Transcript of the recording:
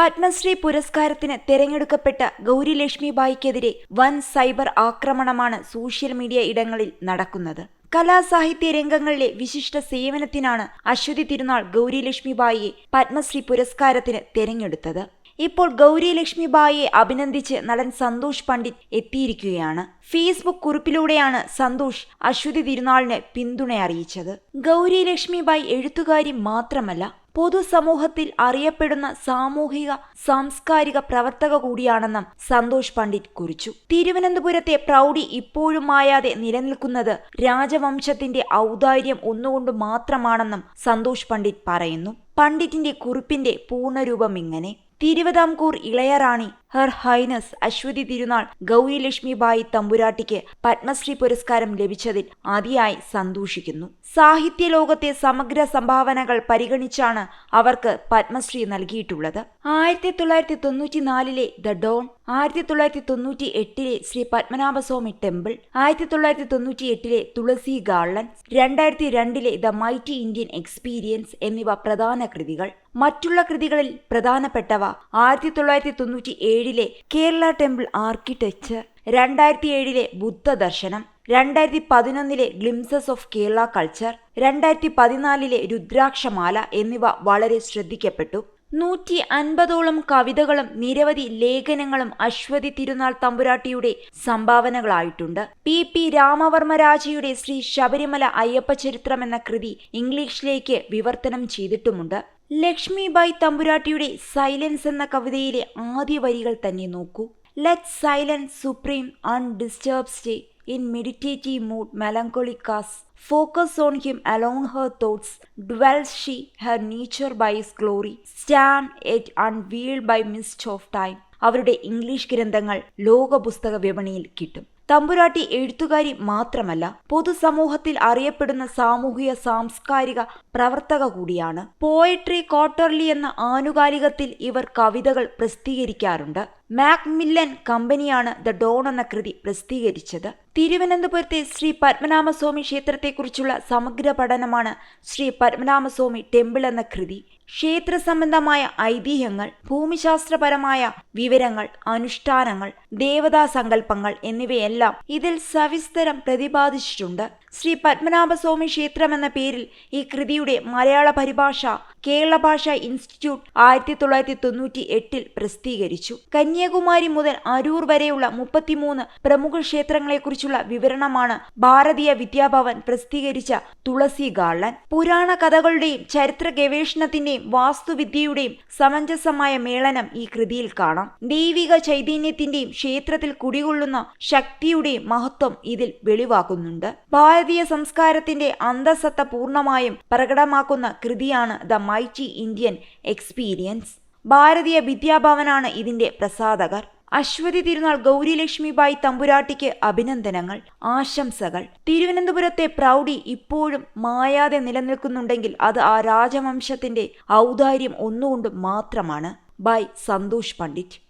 പത്മശ്രീ പുരസ്കാരത്തിന് തെരഞ്ഞെടുക്കപ്പെട്ട ഗൗരി ലക്ഷ്മിബായിക്കെതിരെ വൻ സൈബർ ആക്രമണമാണ് സോഷ്യൽ മീഡിയ ഇടങ്ങളിൽ നടക്കുന്നത്. കലാസാഹിത്യ രംഗങ്ങളിലെ വിശിഷ്ട സേവനത്തിനാണ് അശ്വതി തിരുനാൾ ഗൗരി ലക്ഷ്മിബായിയെ പത്മശ്രീ പുരസ്കാരത്തിന് തെരഞ്ഞെടുത്തത്. ഇപ്പോൾ ഗൗരി ലക്ഷ്മിബായിയെ അഭിനന്ദിച്ച് നടൻ സന്തോഷ് പണ്ഡിറ്റ് എത്തിയിരിക്കുകയാണ്. ഫേസ്ബുക്ക് കുറിപ്പിലൂടെയാണ് സന്തോഷ് അശ്വതി തിരുനാളിന് പിന്തുണ അറിയിച്ചത്. ഗൗരി ലക്ഷ്മിബായി എഴുത്തുകാരി മാത്രമല്ല പൊതുസമൂഹത്തിൽ അറിയപ്പെടുന്ന സാമൂഹിക സാംസ്കാരിക പ്രവർത്തക കൂടിയാണെന്നും സന്തോഷ് പണ്ഡിറ്റ് കുറിച്ചു. തിരുവനന്തപുരത്തെ പ്രൗഢി ഇപ്പോഴും മായാതെ നിലനിൽക്കുന്നത് രാജവംശത്തിന്റെ ഔദാര്യം ഒന്നുകൊണ്ട് മാത്രമാണെന്നും സന്തോഷ് പണ്ഡിറ്റ് പറയുന്നു. പണ്ഡിറ്റിന്റെ കുറിപ്പിന്റെ പൂർണരൂപം ഇങ്ങനെ. തിരുവിതാംകൂർ ഇളയറാണി ഹർ ഹൈനസ് അശ്വതി തിരുനാൾ ഗൗരി ലക്ഷ്മിബായി തമ്പുരാട്ടിക്ക് പത്മശ്രീ പുരസ്കാരം ലഭിച്ചതിൽ അതിയായി സന്തോഷിക്കുന്നു. സാഹിത്യ ലോകത്തെ സമഗ്ര സംഭാവനകൾ പരിഗണിച്ചാണ് അവർക്ക് പത്മശ്രീ നൽകിയിട്ടുള്ളത്. ആയിരത്തി തൊള്ളായിരത്തി തൊണ്ണൂറ്റിനാലിലെ ദ ഡോൺ ആയിരത്തി തൊള്ളായിരത്തി തൊണ്ണൂറ്റി എട്ടിലെ ശ്രീ പത്മനാഭസ്വാമി ടെമ്പിൾ ആയിരത്തി തൊള്ളായിരത്തി തൊണ്ണൂറ്റി എട്ടിലെ തുളസി ഗാർഡൻ രണ്ടായിരത്തി രണ്ടിലെ ദ മൈറ്റി ഇന്ത്യൻ എക്സ്പീരിയൻസ് എന്നിവ പ്രധാന കൃതികൾ. മറ്റുള്ള കൃതികളിൽ പ്രധാനപ്പെട്ടവ ആയിരത്തി തൊള്ളായിരത്തി തൊണ്ണൂറ്റി ഏഴിലെ കേരള ടെമ്പിൾ ആർക്കിടെക്ചർ രണ്ടായിരത്തി ഏഴിലെ ബുദ്ധ ദർശനം രണ്ടായിരത്തി പതിനൊന്നിലെ ഗ്ലിംസസ് ഓഫ് കേരള കൾച്ചർ രണ്ടായിരത്തി പതിനാലിലെ രുദ്രാക്ഷമാല എന്നിവ വളരെ ശ്രദ്ധിക്കപ്പെട്ടു. നൂറ്റി അൻപതോളം കവിതകളും നിരവധി ലേഖനങ്ങളും അശ്വതി തിരുനാൾ തമ്പുരാട്ടിയുടെ സംഭാവനകളായിട്ടുണ്ട്. പി. പി. രാമവർമ്മരാജയുടെ ശ്രീ ശബരിമല അയ്യപ്പ ചരിത്രം എന്ന കൃതി ഇംഗ്ലീഷിലേക്ക് വിവർത്തനം ചെയ്തിട്ടുമുണ്ട്. ലക്ഷ്മി ലക്ഷ്മിബായ് തമ്പുരാട്ടിയുടെ സൈലൻസ് എന്ന കവിതയിലെ ആദ്യ വരികൾ തന്നെ നോക്കൂ. Let silence supreme undisturbs stay in meditative mood melancholic as focus on him alone her thoughts dwells she her nature by is glory stand yet unveiled by mist of time അവരുടെ English ഗ്രന്ഥങ്ങൾ ലോക പുസ്തക വിപണിയിൽ കിട്ടും. തമ്പുരാട്ടി എഴുത്തുകാരി മാത്രമല്ല പൊതുസമൂഹത്തിൽ അറിയപ്പെടുന്ന സാമൂഹിക സാംസ്കാരിക പ്രവർത്തക കൂടിയാണ്. പോയട്രി ക്വാർട്ടർലി എന്ന ആനുകാലികത്തിൽ ഇവർ കവിതകൾ പ്രസിദ്ധീകരിക്കാറുണ്ട്. മാക്മില്ലൻ കമ്പനിയാണ് ദ ഡോൺ എന്ന കൃതി പ്രസിദ്ധീകരിച്ചത്. തിരുവനന്തപുരത്തെ ശ്രീ പത്മനാഭസ്വാമി ക്ഷേത്രത്തെക്കുറിച്ചുള്ള സമഗ്ര പഠനമാണ് ശ്രീ പത്മനാഭസ്വാമി ടെമ്പിൾ എന്ന കൃതി. ക്ഷേത്ര സംബന്ധമായ ഐതിഹ്യങ്ങൾ ഭൂമിശാസ്ത്രപരമായ വിവരങ്ങൾ അനുഷ്ഠാനങ്ങൾ ദേവതാ സങ്കല്പങ്ങൾ എന്നിവയെല്ലാം ഇതിൽ സവിസ്തരം പ്രതിപാദിച്ചിട്ടുണ്ട്. ശ്രീ പത്മനാഭസ്വാമി ക്ഷേത്രം എന്ന പേരിൽ ഈ കൃതിയുടെ മലയാള പരിഭാഷ കേരള ഭാഷാ ഇൻസ്റ്റിറ്റ്യൂട്ട് ആയിരത്തി തൊള്ളായിരത്തി തൊണ്ണൂറ്റി എട്ടിൽ പ്രസിദ്ധീകരിച്ചു. കന്യാകുമാരി മുതൽ അരൂർ വരെയുള്ള മുപ്പത്തിമൂന്ന് പ്രമുഖ ക്ഷേത്രങ്ങളെക്കുറിച്ചുള്ള വിവരണമാണ് ഭാരതീയ വിദ്യാഭവൻ പ്രസിദ്ധീകരിച്ച തുളസി ഗാർഡൻ. പുരാണ കഥകളുടെയും ചരിത്ര ഗവേഷണത്തിന്റെയും വാസ്തുവിദ്യയുടെയും സമഞ്ജസമായ മേളനം ഈ കൃതിയിൽ കാണാം. ദൈവിക ചൈതന്യത്തിന്റെയും ക്ഷേത്രത്തിൽ കുടികൊള്ളുന്ന ശക്തിയുടെയും മഹത്വം ഇതിൽ വെളിവാക്കുന്നുണ്ട്. ഭാരതീയ സംസ്കാരത്തിന്റെ അന്തസത്ത പൂർണമായും പ്രകടമാക്കുന്ന കൃതിയാണ് ദ മൈറ്റി ഇന്ത്യൻ എക്സ്പീരിയൻസ്. ഭാരതീയ വിദ്യാഭവനാണ് ഇതിന്റെ പ്രസാധകർ. അശ്വതി തിരുനാൾ ഗൗരി ലക്ഷ്മിബായി തമ്പുരാട്ടിക്ക് അഭിനന്ദനങ്ങൾ ആശംസകൾ. തിരുവനന്തപുരത്തെ പ്രൗഢി ഇപ്പോഴും മായാതെ നിലനിൽക്കുന്നുണ്ടെങ്കിൽ അത് ആ രാജവംശത്തിന്റെ ഔദാര്യം ഒന്നുകൊണ്ട് മാത്രമാണ്. ബൈ സന്തോഷ് പണ്ഡിറ്റ്.